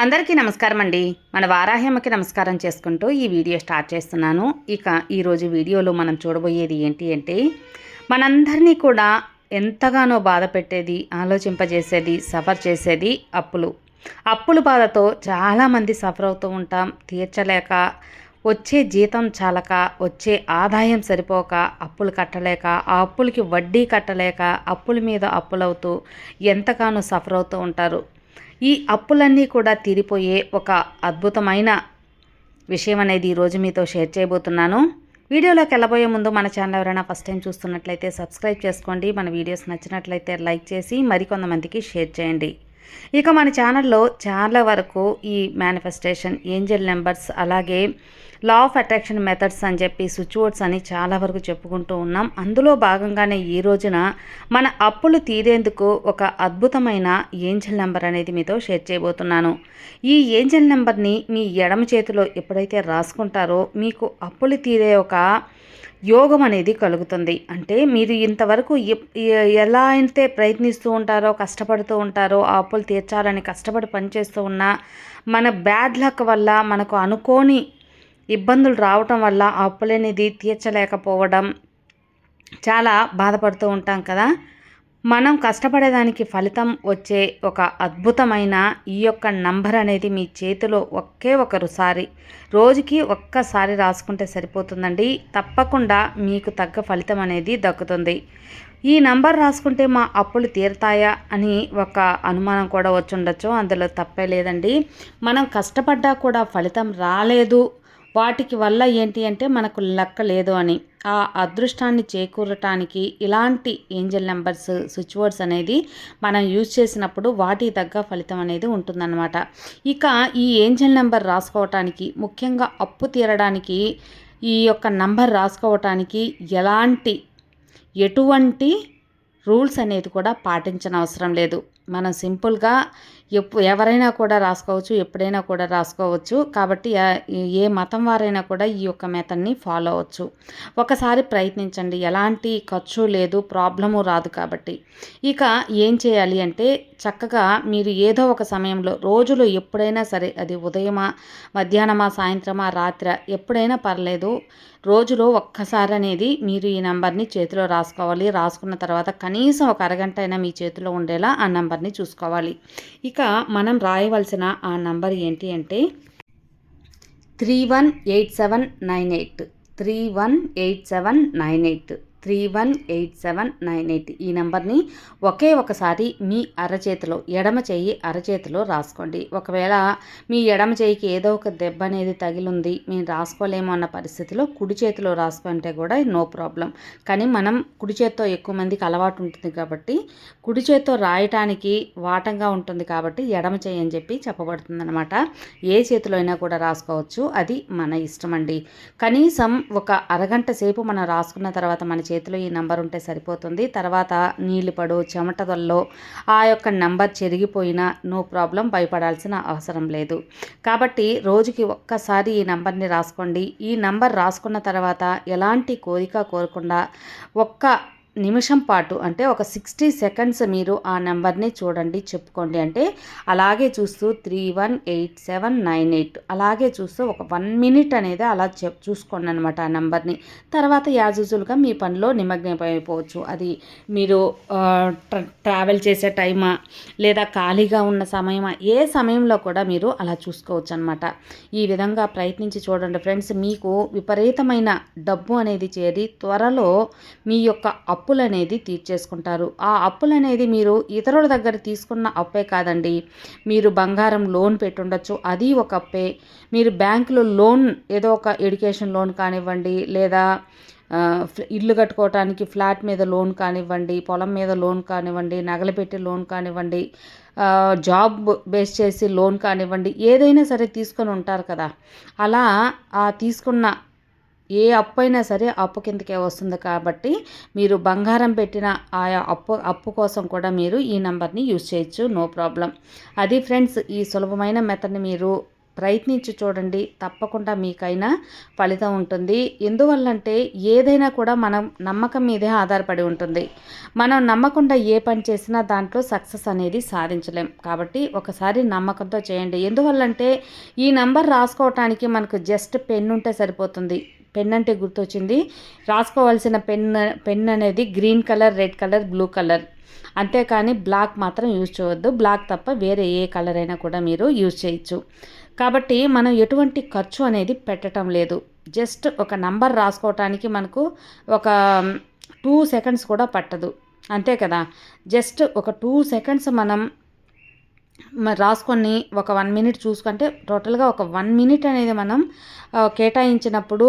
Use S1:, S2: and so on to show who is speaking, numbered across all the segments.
S1: అందరికీ నమస్కారం అండి మన వారాహ్యమ్మకి నమస్కారం చేసుకుంటూ ఈ వీడియో స్టార్ట్ చేస్తున్నాను. ఇక ఈరోజు వీడియోలో మనం చూడబోయేది ఏంటి అంటే మనందరినీ కూడా ఎంతగానో బాధ పెట్టేది ఆలోచింపజేసేది సఫర్ చేసేది అప్పులు. అప్పుల బాధతో చాలామంది సఫర్ అవుతూ ఉంటాం. తీర్చలేక వచ్చే జీతం చాలక వచ్చే ఆదాయం సరిపోక అప్పులు కట్టలేక ఆ అప్పులకి వడ్డీ కట్టలేక అప్పుల మీద అప్పులవుతూ ఎంతగానో సఫర్ అవుతూ ఉంటారు. ఈ అప్పులన్నీ కూడా తీరిపోయే ఒక అద్భుతమైన విషయం అనేది ఈరోజు మీతో షేర్ చేయబోతున్నాను. వీడియోలోకి వెళ్ళబోయే ముందు మన ఛానల్ ఎవరైనా ఫస్ట్ టైం చూస్తున్నట్లయితే సబ్స్క్రైబ్ చేసుకోండి. మన వీడియోస్ నచ్చినట్లయితే లైక్ చేసి మరికొంతమందికి షేర్ చేయండి. ఇక మన ఛానల్లో చాలా వరకు ఈ మేనిఫెస్టేషన్ ఏంజల్ నెంబర్స్ అలాగే లా ఆఫ్ అట్రాక్షన్ మెథడ్స్ అని చెప్పి స్విచ్ వర్డ్స్ అని చాలా వరకు చెప్పుకుంటూ ఉన్నాం. అందులో భాగంగానే ఈ రోజున మన అప్పులు తీరేందుకు ఒక అద్భుతమైన ఏంజల్ నెంబర్ అనేది మీతో షేర్ చేయబోతున్నాను. ఈ ఏంజల్ నెంబర్ని మీ ఎడమ చేతిలో ఎప్పుడైతే రాసుకుంటారో మీకు అప్పులు తీరే ఒక యోగం అనేది కలుగుతుంది. అంటే మీరు ఇంతవరకు ఎలా అయితే ప్రయత్నిస్తూ ఉంటారో కష్టపడుతూ ఉంటారో ఆ అప్పులు తీర్చాలని కష్టపడి పనిచేస్తూ ఉన్నా మన బ్యాడ్ లక్ వల్ల మనకు అనుకోని ఇబ్బందులు రావటం వల్ల ఆ అప్పులనేది తీర్చలేకపోవడం చాలా బాధపడుతూ ఉంటాం కదా. మనం కష్టపడేదానికి ఫలితం వచ్చే ఒక అద్భుతమైన ఈ యొక్క నంబర్ అనేది మీ చేతిలో ఒకే ఒకరుసారి రోజుకి ఒక్కసారి రాసుకుంటే సరిపోతుందండి. తప్పకుండా మీకు తగ్గ ఫలితం అనేది దక్కుతుంది. ఈ నంబర్ రాసుకుంటే మా అప్పులు తీరుతాయా అని ఒక అనుమానం కూడా వచ్చుండొచ్చు. అందులో తప్పే లేదండి. మనం కష్టపడ్డా కూడా ఫలితం రాలేదు. వాటికి వల్ల ఏంటి అంటే మనకు లెక్క లేదు అని. ఆ అదృష్టాన్ని చేకూరటానికి ఇలాంటి ఏంజల్ నెంబర్స్ స్విచ్ వర్డ్స్ అనేది మనం యూజ్ చేసినప్పుడు వాటికి తగ్గ ఫలితం అనేది ఉంటుందన్నమాట. ఇక ఈ ఏంజల్ నెంబర్ రాసుకోవటానికి ముఖ్యంగా అప్పు తీరడానికి ఈ యొక్క నంబర్ రాసుకోవటానికి ఎలాంటి ఎటువంటి రూల్స్ అనేది కూడా పాటించనవసరం లేదు. మనం సింపుల్గా ఎప్పు ఎవరైనా కూడా రాసుకోవచ్చు ఎప్పుడైనా కూడా రాసుకోవచ్చు. కాబట్టి ఏ మతం వారైనా కూడా ఈ యొక్క మెథడ్ని ఫాలో అవ్వచ్చు. ఒకసారి ప్రయత్నించండి. ఎలాంటి ఖర్చు లేదు ప్రాబ్లము రాదు కాబట్టి. ఇక ఏం చేయాలి అంటే చక్కగా మీరు ఏదో ఒక సమయంలో రోజులో ఎప్పుడైనా సరే అది ఉదయమా మధ్యాహ్నమా సాయంత్రమా రాత్రి ఎప్పుడైనా పర్లేదు. రోజులో ఒక్కసారి అనేది మీరు ఈ నెంబర్ని చేతిలో రాసుకోవాలి. రాసుకున్న తర్వాత కనీసం ఒక అరగంట అయినా మీ చేతిలో ఉండేలా ఆ నంబర్ని చూసుకోవాలి. ఇక మనం రాయవలసిన ఆ నంబర్ ఏంటి అంటే three one eight seven nine eight. Three one eight seven nine eight. Three one eight seven nine eight ఈ నెంబర్ని ఒకే ఒకసారి మీ అరచేతిలో ఎడమ చేయి అరచేతిలో రాసుకోండి. ఒకవేళ మీ ఎడమ చేయికి ఏదో ఒక దెబ్బ అనేది తగిలింది మేము రాసుకోలేము అన్న పరిస్థితిలో కుడి చేతిలో రాసుకుంటే కూడా నో ప్రాబ్లం. కానీ మనం కుడి చేతితో ఎక్కువ మందికి అలవాటు ఉంటుంది కాబట్టి కుడి చేతితో రాయటానికి వాటంగా ఉంటుంది కాబట్టి ఎడమ చేయి అని చెప్పి చెప్పబడుతుంది అనమాట ఏ చేతిలో అయినా కూడా రాసుకోవచ్చు అది మన ఇష్టం అండి కనీసం ఒక అరగంట సేపు మనం రాసుకున్న తర్వాత మన చేతిలో ఈ నంబర్ ఉంటే సరిపోతుంది. తర్వాత నీళ్ళు పడు చెమటదల్లో ఆ యొక్క నంబర్ చెరిగిపోయినా నో ప్రాబ్లం భయపడాల్సిన అవసరం లేదు. కాబట్టి రోజుకి ఒక్కసారి ఈ నంబర్ని రాసుకోండి. ఈ నంబర్ రాసుకున్న తర్వాత ఎలాంటి కోరిక కోరకుండా ఒక్క నిమిషం పాటు అంటే ఒక సిక్స్టీ సెకండ్స్ మీరు ఆ నెంబర్ని చూడండి చెప్పుకోండి. అంటే అలాగే చూస్తూ three one eight seven nine eight. అలాగే చూస్తూ ఒక వన్ మినిట్ అనేది అలా చెప్ చూసుకోండి అనమాట ఆ నెంబర్ని. తర్వాత యాజుజులుగా మీ పనిలో నిమగ్నమైపోవచ్చు అది మీరు ట్రావెల్ చేసే టైమా లేదా ఖాళీగా ఉన్న సమయమా ఏ సమయంలో కూడా మీరు అలా చూసుకోవచ్చు అనమాట ఈ విధంగా ప్రయత్నించి చూడండి ఫ్రెండ్స్. మీకు విపరీతమైన డబ్బు అనేది చేరి త్వరలో మీ యొక్క అప్పు అప్పులనేది తీర్చేసుకుంటారు. ఆ అప్పులు అనేది మీరు ఇతరుల దగ్గర తీసుకున్న అప్పే కాదండి. మీరు బంగారం లోన్ పెట్టుండొచ్చు. అది ఒక అప్పే. మీరు బ్యాంకులో లోన్ ఏదో ఒక ఎడ్యుకేషన్ లోన్ కానివ్వండి లేదా ఇల్లు కట్టుకోవటానికి ఫ్లాట్ మీద లోన్ కానివ్వండి పొలం మీద లోన్ కానివ్వండి నగలు పెట్టి లోన్ కానివ్వండి జాబ్ బేస్ చేసి లోన్ కానివ్వండి ఏదైనా సరే తీసుకొని ఉంటారు కదా. అలా ఆ తీసుకున్న ఏ అప్పు అయినా సరే అప్పు కిందకే వస్తుంది కాబట్టి మీరు బంగారం పెట్టిన ఆయా అప్పు అప్పు కోసం కూడా మీరు ఈ నెంబర్ని యూజ్ చేయొచ్చు. No problem. అది ఫ్రెండ్స్ ఈ సులభమైన మెథడ్ని మీరు ప్రయత్నించి చూడండి. తప్పకుండా మీకైనా ఫలితం ఉంటుంది. ఎందువల్లంటే ఏదైనా కూడా మనం నమ్మకం మీదే ఆధారపడి ఉంటుంది. మనం నమ్మకుండా ఏ పని చేసినా దాంట్లో సక్సెస్ అనేది సాధించలేం. కాబట్టి ఒకసారి నమ్మకంతో చేయండి. ఎందువల్లంటే ఈ నంబర్ రాసుకోవటానికి మనకు జస్ట్ పెన్ ఉంటే సరిపోతుంది. పెన్ అంటే గుర్తొచ్చింది. రాసుకోవాల్సిన పెన్ పెన్ అనేది green colour red colour blue colour. అంతేకాని బ్లాక్ మాత్రం యూజ్ చేయవద్దు బ్లాక్ తప్ప వేరే ఏ కలర్ అయినా కూడా మీరు యూజ్ చేయొచ్చు. కాబట్టి మనం ఎటువంటి ఖర్చు అనేది పెట్టడం లేదు. జస్ట్ ఒక నంబర్ రాసుకోవటానికి మనకు ఒక టూ సెకండ్స్ కూడా పట్టదు. అంతే కదా? జస్ట్ ఒక టూ సెకండ్స్ మనం రాసుకొని ఒక వన్ మినిట్ చూసుకుంటే టోటల్గా ఒక వన్ మినిట్ అనేది మనం కేటాయించినప్పుడు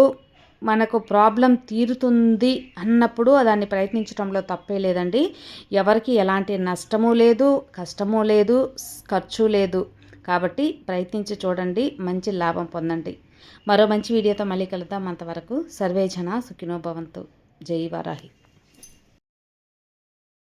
S1: మనకు ప్రాబ్లం తీరుతుంది అన్నప్పుడు దాన్ని ప్రయత్నించడంలో తప్పే లేదండి. ఎవరికి ఎలాంటి నష్టము లేదు కష్టము లేదు ఖర్చు లేదు. కాబట్టి ప్రయత్నించి చూడండి మంచి లాభం పొందండి. మరో మంచి వీడియోతో మళ్ళీ కలుద్దాం. అంతవరకు సర్వేజన సుఖినోభవంతు జై వారాహి.